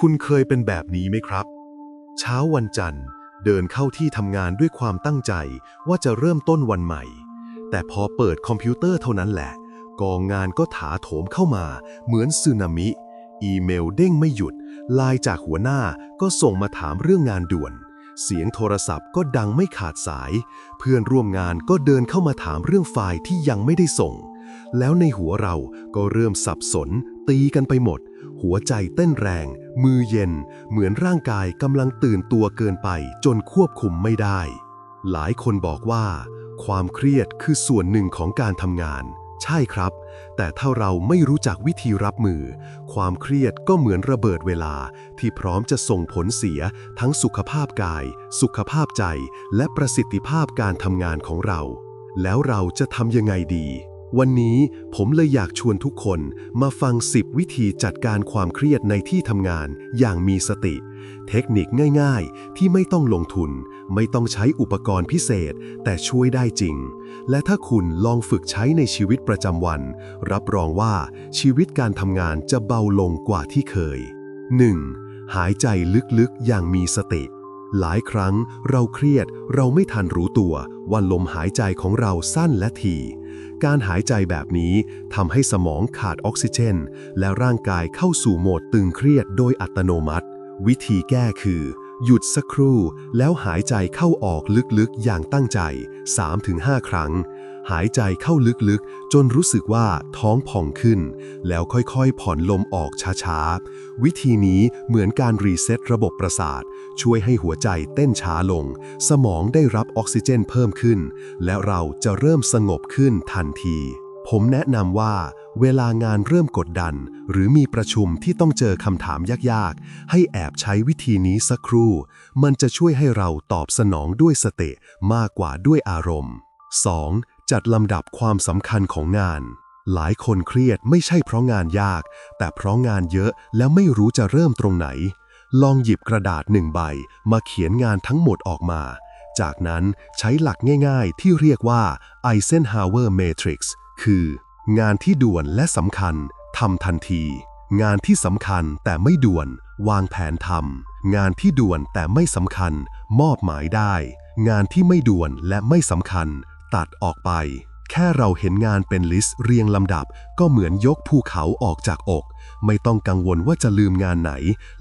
คุณเคยเป็นแบบนี้ไหมครับ เช้าวันจันทร์ เดินเข้าที่ทำงานด้วยความตั้งใจว่าจะเริ่มต้นวันใหม่ แต่พอเปิดคอมพิวเตอร์เท่านั้นแหละ กองงานก็ถาโถมเข้ามา เหมือนสึนามิ อีเมลเด้งไม่หยุดไลน์จากหัวหน้าก็ส่งมาถามเรื่องงานด่วน เสียงโทรศัพท์ก็ดังไม่ขาดสาย เพื่อนร่วมงานก็เดินเข้ามาถามเรื่องไฟล์ที่ยังไม่ได้ส่ง แล้วในหัวเราก็เริ่มสับสน ตีกันไปหมด หัวใจเต้นแรง มือเย็นเหมือนร่างกายกำลังตื่นตัวเกินไปจนควบคุมไม่ได้ หลายคนบอกว่า ความเครียดคือส่วนหนึ่งของการทำงาน ใช่ครับ แต่ถ้าเราไม่รู้จักวิธีรับมือ ความเครียดก็เหมือนระเบิดเวลาที่พร้อมจะส่งผลเสียทั้งสุขภาพกาย สุขภาพใจ และประสิทธิภาพการทำงานของเรา แล้วเราจะทำยังไงดี วันนี้ผมเลยอยากชวนทุกคนมาฟัง 10 วิธีจัดการความเครียดในที่ทำงานอย่างมีสติ เทคนิคง่ายๆ ที่ไม่ต้องลงทุน ไม่ต้องใช้อุปกรณ์พิเศษ แต่ช่วยได้จริง และถ้าคุณลองฝึกใช้ในชีวิตประจำวัน รับรองว่าชีวิตการทำงานจะเบาลงกว่าที่เคย 1. หายใจลึกๆ อย่างมีสติหลายครั้งเราเครียดเราไม่ทันรู้ตัวว่าลมหายใจของเราสั้นและถี่ การหายใจแบบนี้ทำให้สมองขาดออกซิเจน และร่างกายเข้าสู่โหมดตึงเครียดโดยอัตโนมัติ วิธีแก้คือ หยุดสักครู่ แล้วหายใจเข้าออกลึกๆ อย่างตั้งใจ 3-5 ครั้ง หายใจเข้าลึกๆ จนรู้สึกว่าท้องผ่องขึ้น แล้วค่อยๆ ผ่อนลมออกช้าๆ วิธีนี้เหมือนการรีเซ็ตระบบประสาท ช่วยให้หัวใจเต้นช้าลง สมองได้รับออกซิเจนเพิ่มขึ้น และเราจะเริ่มสงบขึ้นทันที ผมแนะนำว่า เวลางานเริ่มกดดัน หรือมีประชุมที่ต้องเจอคำถามยากๆ ให้แอบใช้วิธีนี้สักครู่ มันจะช่วยให้เราตอบสนองด้วยสติมากกว่าด้วยอารมณ์ 2. จัดลำดับความสำคัญของงานหลายคนเครียดไม่ใช่เพราะงานยาก แต่เพราะงานเยอะแล้วไม่รู้จะเริ่มตรงไหน ลองหยิบกระดาษหนึ่งใบมาเขียนงานทั้งหมดออกมา จากนั้นใช้หลักง่ายๆ ที่เรียกว่า Eisenhower Matrix คือ งานที่ด่วนและสำคัญทำทันที งานที่สำคัญแต่ไม่ด่วน วางแผนทำงานที่ด่วนแต่ไม่สำคัญ มอบหมายได้ งานที่ไม่ด่วนและไม่สำคัญ ตัดออกไป แค่เราเห็นงานเป็นลิสต์เรียงลำดับ ก็เหมือนยกภูเขาออกจากอก ไม่ต้องกังวลว่าจะลืมงานไหน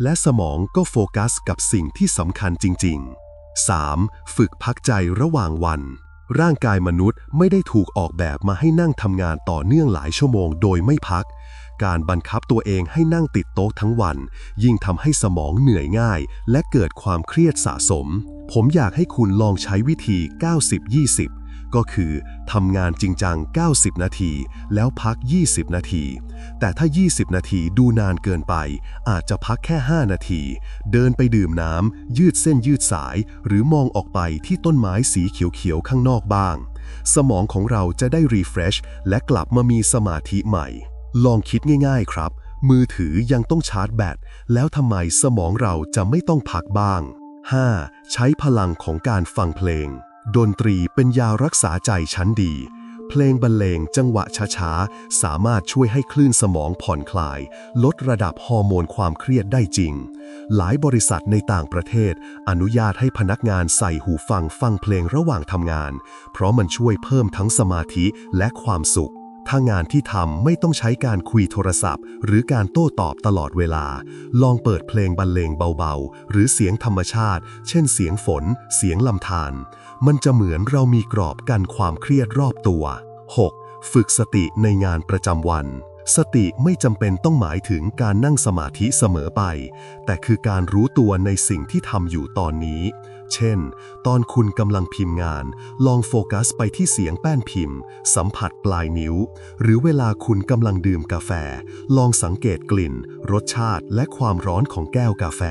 และสมองก็โฟกัสกับสิ่งที่สำคัญจริง ๆ 3. ฝึกพักใจระหว่างวัน ร่างกายมนุษย์ไม่ได้ถูกออกแบบมาให้นั่งทำงานต่อเนื่องหลายชั่วโมงโดยไม่พัก การบังคับตัวเองให้นั่งติดโต๊ะทั้งวัน ยิ่งทำให้สมองเหนื่อยง่าย และเกิดความเครียดสะสม ผมอยากให้คุณลองใช้วิธี 90-20 ก็คือทำงานจริงจัง 90 นาที แล้วพัก 20 นาที แต่ถ้า 20 นาทีดูนานเกินไป อาจจะพักแค่ 5 นาที เดินไปดื่มน้ำ ยืดเส้นยืดสาย หรือมองออกไปที่ต้นไม้สีเขียวๆ ข้างนอกบ้าง สมองของเราจะได้รีเฟรชและกลับมามีสมาธิใหม่ ลองคิดง่ายๆครับ มือถือยังต้องชาร์จแบต แล้วทำไมสมองเราจะไม่ต้องพักบ้าง 5. ใช้พลังของการฟังเพลง ดนตรีเป็นยารักษาใจชั้นดี เพลงบรรเลงจังหวะช้าๆ สามารถช่วยให้คลื่นสมองผ่อนคลาย ลดระดับฮอร์โมนความเครียดได้จริง หลายบริษัทในต่างประเทศ อนุญาตให้พนักงานใส่หูฟังฟังเพลงระหว่างทำงาน เพราะมันช่วยเพิ่มทั้งสมาธิและความสุข ถ้างานที่ทำไม่ต้องใช้การคุยโทรศัพท์ หรือการโต้ตอบตลอดเวลา ลองเปิดเพลงบรรเลงเบาๆ หรือเสียงธรรมชาติ เช่นเสียงฝน เสียงลำธารมันจะเหมือนเรามีกรอบกันความเครียดรอบตัว 6. ฝึกสติในงานประจำวัน สติไม่จำเป็นต้องหมายถึงการนั่งสมาธิเสมอไป แต่คือการรู้ตัวในสิ่งที่ทำอยู่ตอนนี้ เช่น ตอนคุณกำลังพิมพ์งาน ลองโฟกัสไปที่เสียงแป้นพิมพ์ สัมผัสปลายนิ้ว หรือเวลาคุณกำลังดื่มกาแฟ ลองสังเกตกลิ่น รสชาติและความร้อนของแก้วกาแฟ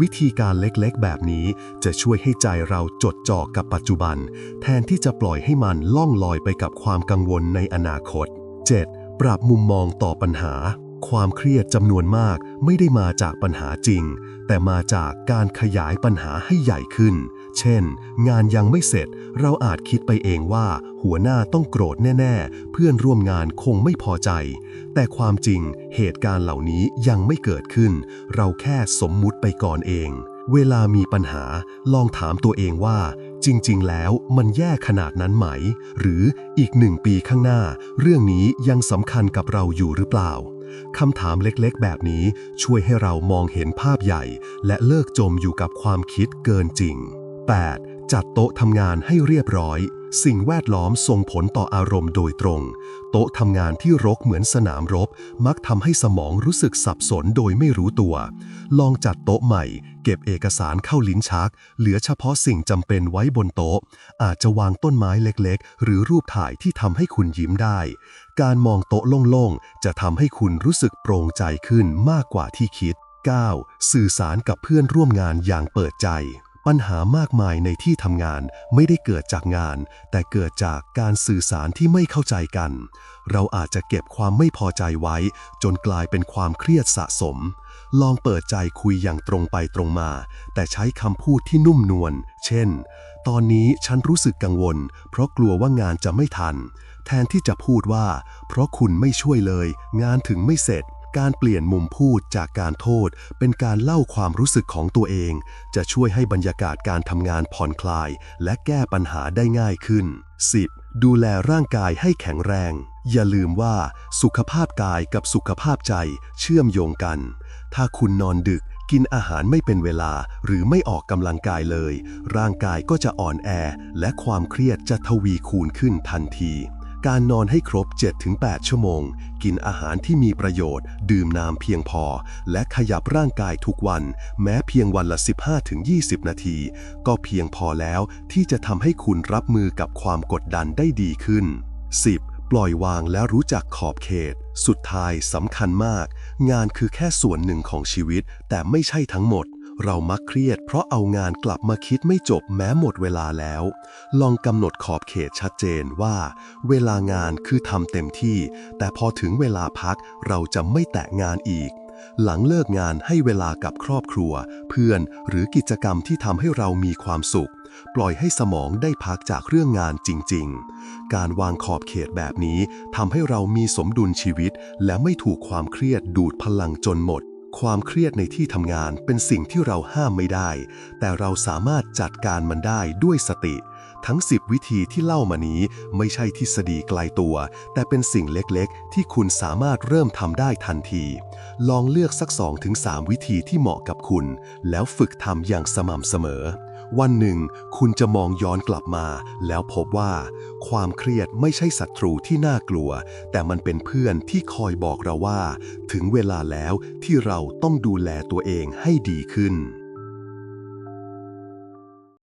วิธีการเล็กๆ แบบนี้จะช่วยให้ใจเราจดจ่อกับปัจจุบัน แทนที่จะปล่อยให้มันล่องลอยไปกับความกังวลในอนาคต 7. ปรับมุมมองต่อปัญหา ความเครียดจำนวนมากไม่ได้มาจากปัญหาจริง แต่มาจากการขยายปัญหาให้ใหญ่ขึ้น เช่น งานยังไม่เสร็จ เราอาจคิดไปเองว่า หัวหน้าต้องโกรธแน่ ๆ เพื่อนร่วมงานคงไม่พอใจ แต่ความจริงเหตุการณ์เหล่านี้ยังไม่เกิดขึ้น เราแค่สมมุติไปก่อนเอง เวลามีปัญหา ลองถามตัวเองว่า จริงๆ แล้วมันแย่ขนาดนั้นไหม หรืออีกหนึ่งปีข้างหน้า เรื่องนี้ยังสำคัญกับเราอยู่หรือเปล่าคำถามเล็กๆ แบบนี้ช่วยให้เรามองเห็นภาพใหญ่ และเลิกจมอยู่กับความคิดเกินจริง 8. จัดโต๊ะทำงานให้เรียบร้อย สิ่งแวดล้อมส่งผลต่ออารมณ์โดยตรง โต๊ะทำงานที่รกเหมือนสนามรบ มักทำให้สมองรู้สึกสับสนโดยไม่รู้ตัว ลองจัดโต๊ะใหม่ เก็บเอกสารเข้าลิ้นชัก เหลือเฉพาะสิ่งจำเป็นไว้บนโต๊ะ อาจจะวางต้นไม้เล็กๆ หรือรูปถ่ายที่ทำให้คุณยิ้มได้ การมองโต๊ะโล่งๆ จะทำให้คุณรู้สึกโปร่งใจขึ้นมากกว่าที่คิด 9. สื่อสารกับเพื่อนร่วมงานอย่างเปิดใจ ปัญหามากมายในที่ทำงานไม่ได้เกิดจากงาน แต่เกิดจากการสื่อสารที่ไม่เข้าใจกัน เราอาจจะเก็บความไม่พอใจไว้ จนกลายเป็นความเครียดสะสม ลองเปิดใจคุยอย่างตรงไปตรงมา แต่ใช้คำพูดที่นุ่มนวล เช่น ตอนนี้ฉันรู้สึกกังวล เพราะกลัวว่างานจะไม่ทัน แทนที่จะพูดว่า เพราะคุณไม่ช่วยเลย งานถึงไม่เสร็จ การเปลี่ยนมุมพูดจากการโทษ เป็นการเล่าความรู้สึกของตัวเอง จะช่วยให้บรรยากาศการทำงานผ่อนคลาย และแก้ปัญหาได้ง่ายขึ้น 10. ดูแลร่างกายให้แข็งแรง อย่าลืมว่า สุขภาพกายกับสุขภาพใจเชื่อมโยงกัน ถ้าคุณนอนดึกกินอาหารไม่เป็นเวลาหรือไม่ออกกำลังกายเลย ร่างกายก็จะอ่อนแอ และความเครียดจะทวีคูณขึ้นทันที การนอนให้ครบ 7-8 ชั่วโมง กินอาหารที่มีประโยชน์ ดื่มน้ำเพียงพอ และขยับร่างกายทุกวัน แม้เพียงวันละ 15-20 นาที ก็เพียงพอแล้วที่จะทำให้คุณรับมือกับความกดดันได้ดีขึ้น 10. ปล่อยวางและรู้จักขอบเขต สุดท้ายสำคัญมาก งานคือแค่ส่วนหนึ่งของชีวิต แต่ไม่ใช่ทั้งหมด เรามักเครียดเพราะเอางานกลับมาคิดไม่จบแม้หมดเวลาแล้ว ลองกำหนดขอบเขตชัดเจนว่า เวลางานคือทำเต็มที่ แต่พอถึงเวลาพักเราจะไม่แตะงานอีก หลังเลิกงานให้เวลากับครอบครัว เพื่อนหรือกิจกรรมที่ทำให้เรามีความสุข ปล่อยให้สมองได้พักจากเรื่องงานจริง ๆ การวางขอบเขตแบบนี้ทำให้เรามีสมดุลชีวิต และไม่ถูกความเครียดดูดพลังจนหมด ความเครียดในที่ทำงานเป็นสิ่งที่เราห้ามไม่ได้ แต่เราสามารถจัดการมันได้ด้วยสติ ทั้ง 10 วิธีที่เล่ามานี้ไม่ใช่ทฤษฎีไกลตัว แต่เป็นสิ่งเล็กๆ ที่คุณสามารถเริ่มทำได้ทันที ลองเลือกสัก 2-3 วิธีที่เหมาะกับคุณ แล้วฝึกทำอย่างสม่ำเสมอ วันหนึ่งคุณจะมองย้อนกลับมา แล้วพบว่า ความเครียดไม่ใช่ศัตรูที่น่ากลัว แต่มันเป็นเพื่อนที่คอยบอกเราว่า ถึงเวลาแล้วที่เราต้องดูแลตัวเองให้ดีขึ้น